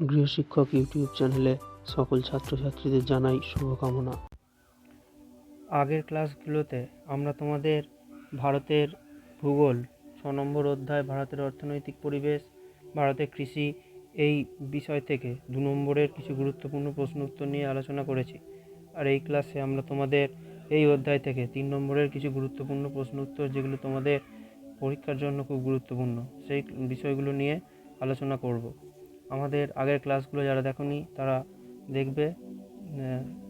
গৃহশিক্ষক YouTube চ্যানেলে সকল ছাত্রছাত্রীদের জানাই শুভকামনা। আগের ক্লাসগুলোতে আমরা তোমাদের ভারতের ভূগোল, ছ নম্বর অধ্যায়, ভারতের অর্থনৈতিক পরিবেশ, ভারতের কৃষি এই বিষয় থেকে দু নম্বরের কিছু গুরুত্বপূর্ণ প্রশ্ন উত্তর নিয়ে আলোচনা করেছি। আর এই ক্লাসে আমরা তোমাদের এই অধ্যায় থেকে তিন নম্বরের কিছু গুরুত্বপূর্ণ প্রশ্ন উত্তর যেগুলো তোমাদের পরীক্ষার জন্য খুব গুরুত্বপূর্ণ, সেই বিষয়গুলো নিয়ে আলোচনা করব। আমাদের আগের ক্লাসগুলো যারা দেখোনি, তারা দেখবে।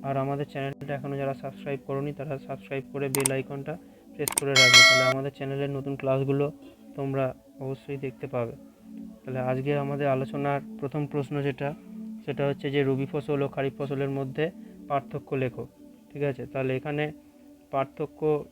আর আমাদের চ্যানেলটা এখনও যারা সাবস্ক্রাইব করোনি, তারা সাবস্ক্রাইব করে বেল আইকনটা প্রেস করে রাখবে। তাহলে আমাদের চ্যানেলের নতুন ক্লাসগুলো তোমরা অবশ্যই দেখতে পাবে। তাহলে আজকে আমাদের আলোচনার প্রথম প্রশ্ন যেটা, সেটা হচ্ছে যে রবি ফসল ও খারিফ ফসলের মধ্যে পার্থক্য লেখো। ঠিক আছে? তাহলে এখানে পার্থক্য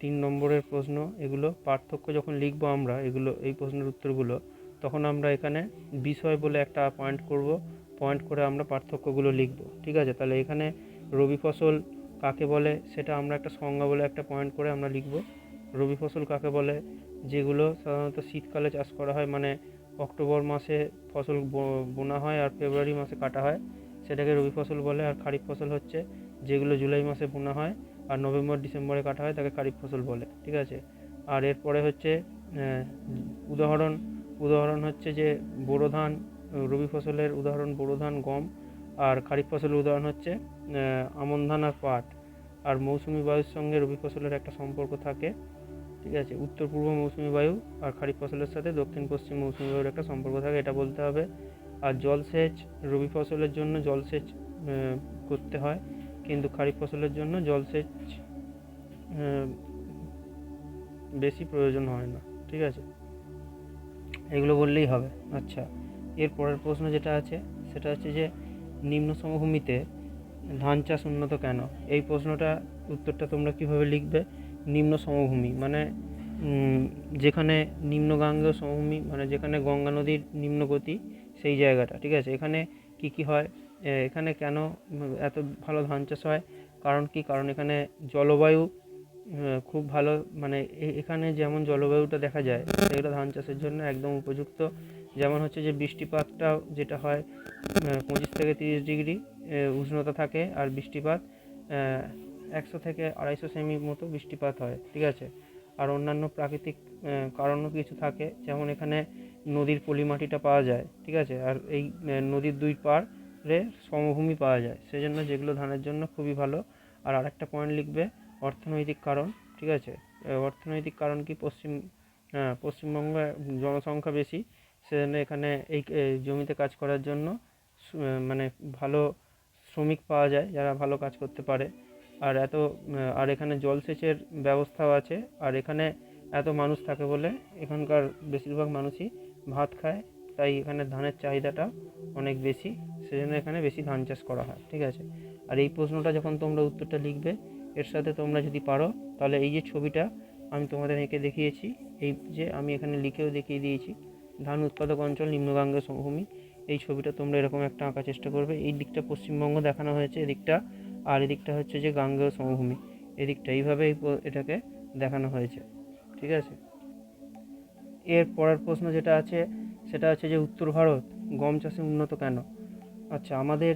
তিন নম্বরের প্রশ্ন, এগুলো পার্থক্য যখন লিখব আমরা, এগুলো, এই প্রশ্নের উত্তরগুলো তখন আমরা এখানে বিষয় বলে একটা পয়েন্ট করব। পয়েন্ট করে আমরা পার্থক্যগুলো লিখব। ঠিক আছে? তাহলে এখানে রবি ফসল কাকে বলে সেটা আমরা একটা সংজ্ঞা বলে একটা পয়েন্ট করে আমরা লিখব। রবি ফসল কাকে বলে? যেগুলো সাধারণত শীতকালে চাষ করা হয় মানে অক্টোবর মাসে ফসল বোনা হয় আর ফেব্রুয়ারি মাসে কাটা হয়। সেটাকে রবি ফসল বলে। আর খারিফ ফসল হচ্ছে যেগুলো জুলাই মাসে বোনা হয় আর নভেম্বর, ডিসেম্বরে কাটা হয়, তাকে খারিফ ফসল বলে। ঠিক আছে? আর এরপরে হচ্ছে উদাহরণ উদাহরণ হচ্ছে যে বোরো ধান, রবি ফসলের উদাহরণ বোরো ধান, গম। আর খারিফ ফসলের উদাহরণ হচ্ছে আমন ধান আর পাট। আর মৌসুমি বায়ুর সঙ্গে রবি ফসলের একটা সম্পর্ক থাকে, ঠিক আছে? উত্তর পূর্ব মৌসুমি বায়ু আর খারিফ ফসলের সাথে দক্ষিণ পশ্চিম মৌসুমি বায়ুর একটা সম্পর্ক থাকে, এটা বলতে হবে। আর জলসেচ, রবি ফসলের জন্য জলসেচ করতে হয়। কিন্তু খারিফ ফসলের জন্য জলসেচ বেশি প্রয়োজন হয় না, ঠিক আছে? এগুলো বললেই হবে। আচ্ছা এর পরের প্রশ্ন যেটা আছে, সেটা হচ্ছে যে নিম্ন সমভূমিতে ধান চাষ উন্নত কেন? এই প্রশ্নটা, উত্তরটা তোমরা কীভাবে লিখবে? নিম্ন সমভূমি মানে যেখানে নিম্নগাঙ্গেয় সমভূমি মানে যেখানে গঙ্গা নদীর নিম্ন গতি, সেই জায়গাটা, ঠিক আছে? এখানে কি কি হয়? এখানে কেন এত ভালো ধান চাষ হয়? কারণ কি? কারণ এখানে জলবায়ু খুব ভালো মানে এখানে যেমন জলবায়ুটা দেখা যায়, সেগুলো ধান চাষের জন্য একদম উপযুক্ত। যেমন হচ্ছে যে বৃষ্টিপাতটা যেটা হয় পঁচিশ থেকে তিরিশ ডিগ্রি উষ্ণতা থাকে আর বৃষ্টিপাত একশো থেকে আড়াইশো সেমি মতো বৃষ্টিপাত হয়, ঠিক আছে? আর অন্যান্য প্রাকৃতিক কারণও কিছু থাকে, যেমন এখানে নদীর পলিমাটিটা পাওয়া যায়, ঠিক আছে? আর এই নদীর দুই পাড়ে সমভূমি পাওয়া যায়, সেজন্য যেগুলো ধানের জন্য খুবই ভালো। আর আরেকটা পয়েন্ট লিখবে অর্থনৈতিক কারণ, ঠিক আছে? অর্থনৈতিক কারণ কি পশ্চিম পশ্চিমবঙ্গে জনসংখ্যা বেশি, সেজন্য এখানে এই এই জমিতে কাজ করার জন্য মানে ভালো শ্রমিক পাওয়া যায়, যারা ভালো কাজ করতে পারে। আর এত আর এখানে জলসেচের ব্যবস্থাও আছে, আর এখানে এত মানুষ থাকে বলে এখানকার বেশিরভাগ মানুষই ভাত খায়, তাই এখানে ধানের চাহিদাটা অনেক বেশি, সেজন্য এখানে বেশি ধান চাষ করা হয়, ঠিক আছে? আর এই প্রশ্নটা যখন তোমরা উত্তরটা লিখবে এর সাথে তোমরা যদি পারো, তাহলে এই যে ছবিটা আমি তোমাদের এঁকে দেখিয়েছি, এই যে আমি এখানে লিখেও দেখিয়ে দিয়েছি, ধান উৎপাদক অঞ্চল নিম্নগাঙ্গেয় সমভূমি, এই ছবিটা তোমরা এরকম একটা আঁকার চেষ্টা করবে। এই দিকটা পশ্চিমবঙ্গ দেখানো হয়েছে, এদিকটা, আর এদিকটা হচ্ছে যে গাঙ্গেয় সমভূমি, এদিকটা এইভাবে এটাকে দেখানো হয়েছে, ঠিক আছে? এর পরের প্রশ্ন যেটা আছে, সেটা হচ্ছে যে উত্তর ভারত গম চাষে উন্নত কেন? আচ্ছা আমাদের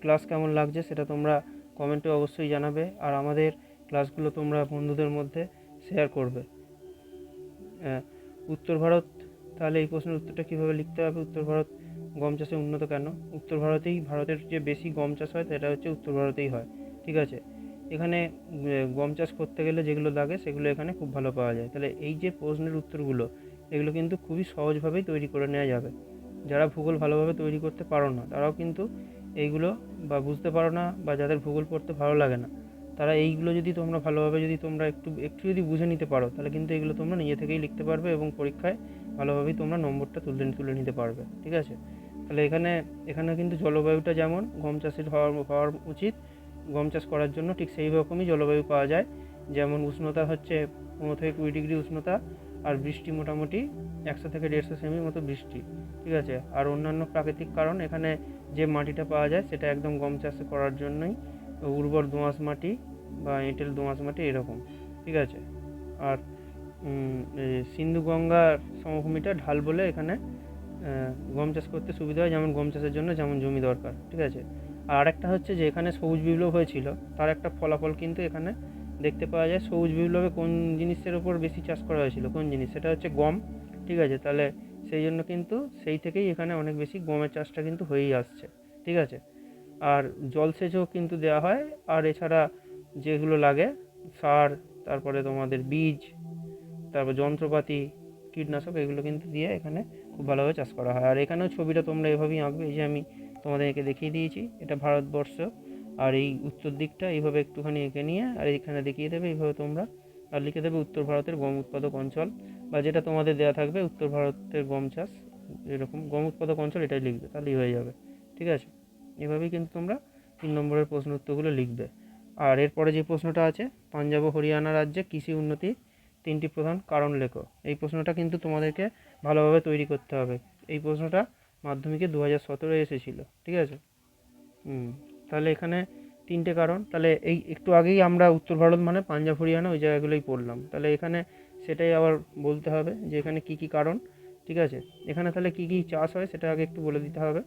ক্লাস কেমন লাগছে সেটা তোমরা কমেন্টে অবশ্যই জানাবে আর আমাদের ক্লাসগুলো তোমরা বন্ধুদের মধ্যে শেয়ার করবে। উত্তর ভারত, তাহলে এই প্রশ্নের উত্তরটা কীভাবে লিখতে হবে? উত্তর ভারত গম চাষে উন্নত কেন? উত্তর ভারতেই, ভারতের যে বেশি গম চাষ হয়, সেটা হচ্ছে উত্তর ভারতেই হয়। ঠিক আছে? এখানে গম চাষ করতে গেলে যেগুলো লাগে, সেগুলো এখানে খুব ভালো পাওয়া যায়। তাহলে এই যে প্রশ্নের উত্তরগুলো, এগুলো কিন্তু খুবই সহজভাবেই তৈরি করে নেওয়া যাবে। যারা ভূগোল ভালোভাবে তৈরি করতে পারো না, তারাও কিন্তু এইগুলো বা বুঝতে পারো না বা যাদের ভূগোল পড়তে ভালো লাগে না, তারা এইগুলো যদি তোমরা ভালোভাবে যদি তোমরা একটু একটু যদি বুঝে নিতে পারো, তাহলে কিন্তু এগুলো তোমরা নিজে থেকেই লিখতে পারবে এবং পরীক্ষায় ভালোভাবেই তোমরা নম্বরটা তুলে তুলে নিতে পারবে, ঠিক আছে? তাহলে এখানে এখানে কিন্তু জলবায়ুটা যেমন, গম চাষের হওয়ার হওয়ার উচিত, গম চাষ করার জন্য ঠিক সেই রকমই জলবায়ু পাওয়া যায়। যেমন উষ্ণতা হচ্ছে পনেরো থেকে কুড়ি ডিগ্রি উষ্ণতা আর বৃষ্টি মোটামুটি একশো থেকে দেড়শো সেমির মতো বৃষ্টি, ঠিক আছে? আর অন্যান্য প্রাকৃতিক কারণ, এখানে যে মাটিটা পাওয়া যায় সেটা একদম গম চাষ করার জন্যই উর্বর দোঁয়াশ মাটি বা এঁটেল দোঁয়াশ মাটি এরকম, ঠিক আছে? আর সিন্ধু গঙ্গার সমভূমিটা ঢাল বলে এখানে গম চাষ করতে সুবিধা হয় যেমন গম চাষের জন্য যেমন জমি দরকার, ঠিক আছে? আর একটা হচ্ছে যে এখানে সবুজ বিপ্লব হয়েছিল, তার একটা ফলাফল কিন্তু এখানে দেখতে পাওয়া যায়। সবুজ বিপ্লবে কোন জিনিসের উপর বেশি চাষ করা হয়েছিল? কোন জিনিস? সেটা হচ্ছে গম, ঠিক আছে? তাহলে সেই জন্য কিন্তু সেই থেকেই এখানে অনেক বেশি গমের চাষটা কিন্তু হয়েই আসছে, ঠিক আছে? আর জলসেচও কিন্তু দেওয়া হয়। আর এছাড়া যেগুলো লাগে, সার, তারপরে তোমাদের বীজ, তারপর যন্ত্রপাতি, কীটনাশক, এগুলো কিন্তু দিয়ে এখানে খুব ভালোভাবে চাষ করা হয়। আর এখানেও ছবিটা তোমরা এভাবেই আঁকবে, এই যে আমি তোমাদেরকে দেখিয়ে দিয়েছি। এটা ভারতবর্ষ। আর এই উত্তর দিকটা এইভাবে একটুখানি এঁকে নিয়ে আর এইখানে দেখিয়ে দেবে, এইভাবে তোমরা আর লিখে দেবে উত্তর ভারতের গম উৎপাদক অঞ্চল বা যেটা তোমাদের দেওয়া থাকবে উত্তর ভারতের গম চাষ, এরকম গম উৎপাদক অঞ্চল এটাই লিখবে, তাহলেই হয়ে যাবে, ঠিক আছে? এভাবেই কিন্তু তোমরা তিন নম্বরের প্রশ্ন উত্তরগুলো লিখবে। আর এরপরে যে প্রশ্নটা আছে, পাঞ্জাব ও হরিয়ানা রাজ্যে কৃষি উন্নতি তিনটি প্রধান কারণ লেখো, এই প্রশ্নটা কিন্তু তোমাদেরকে ভালোভাবে তৈরি করতে হবে। এই প্রশ্নটা মাধ্যমিকে দু হাজার সতেরো এসেছিল, ঠিক আছে? হুম। তাহলে এখানে তিনটে কারণ। তাহলে এই একটু আগেই আমরা উত্তর ভারত মানে পাঞ্জাব, হরিয়ানা ওই জায়গাগুলোই পড়লাম। তাহলে এখানে সেটাই আবার বলতে হবে যে এখানে কী কী কারণ, ঠিক আছে? এখানে তাহলে কী কী চাষ হয় সেটা আগে একটু বলে দিতে হবে।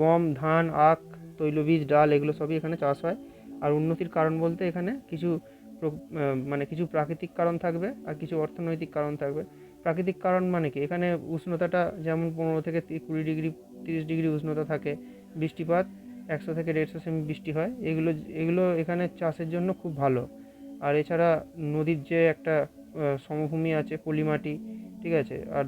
গম, ধান, আখ, তৈলবীজ, ডাল এগুলো সবই এখানে চাষ হয়। আর উন্নতির কারণ বলতে এখানে কিছু মানে কিছু প্রাকৃতিক কারণ থাকবে আর কিছু অর্থনৈতিক কারণ থাকবে। প্রাকৃতিক কারণ মানে কি? এখানে উষ্ণতাটা যেমন পনেরো থেকে কুড়ি ডিগ্রি, তিরিশ ডিগ্রি উষ্ণতা থাকে বৃষ্টিপাত একশো থেকে দেড়শো সেমি বৃষ্টি হয়। এগুলো এগুলো এখানে চাষের জন্য খুব ভালো। আর এছাড়া নদীর যে একটা সমভূমি আছে পলিমাটি, ঠিক আছে? আর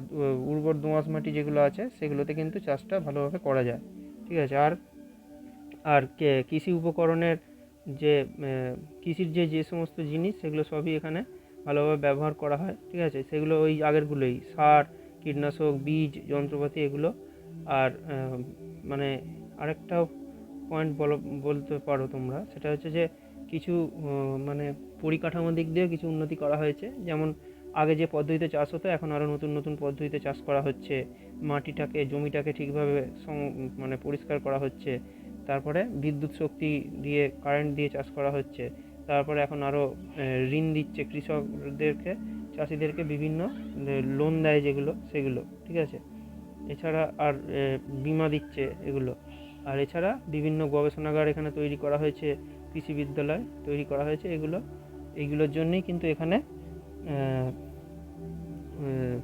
উর্বর দোঁয়াশ মাটি যেগুলো আছে, সেগুলোতে কিন্তু চাষটা ভালোভাবে করা যায়। ঠিক আছে? আর আর কৃষি উপকরণের যে কৃষির যে যে সমস্ত জিনিস, সেগুলো সবই এখানে ভালোভাবে ব্যবহার করা হয়। ঠিক আছে? সেগুলো ওই আগেরগুলোই, সার, কীটনাশক, বীজ, যন্ত্রপাতি এগুলো। আর মানে আরেকটা পয়েন্ট বলো বলতে পারো তোমরা। সেটা হচ্ছে যে কিছু মানে পরিকাঠামো দিক দিয়েও কিছু উন্নতি করা হয়েছে। যেমন আগে যে পদ্ধতিতে চাষ হতো, এখন আরও নতুন নতুন পদ্ধতিতে চাষ করা হচ্ছে। মাটিটাকে, জমিটাকে ঠিকভাবে মানে পরিষ্কার করা হচ্ছে। তারপরে বিদ্যুৎ শক্তি দিয়ে কারেন্ট দিয়ে চাষ করা হচ্ছে। তারপরে এখন আরও ঋণ দিচ্ছে কৃষকদেরকে, চাষিদেরকে বিভিন্ন লোন দেয় যেগুলো, সেগুলো, ঠিক আছে? এছাড়া আর বিমা দিচ্ছে এগুলো। আর এছাড়া বিভিন্ন গবেষণাগার এখানে তৈরি করা হয়েছে, কৃষি বিদ্যালয় তৈরি করা হয়েছে এগুলো। এইগুলোর জন্যই কিন্তু এখানে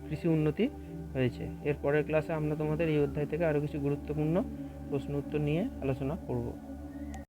কৃষি উন্নতি হয়েছে। এর পরের ক্লাসে আমরা তোমাদের এই অধ্যায় থেকে আরও কিছু গুরুত্বপূর্ণ প্রশ্ন উত্তর নিয়ে আলোচনা করব।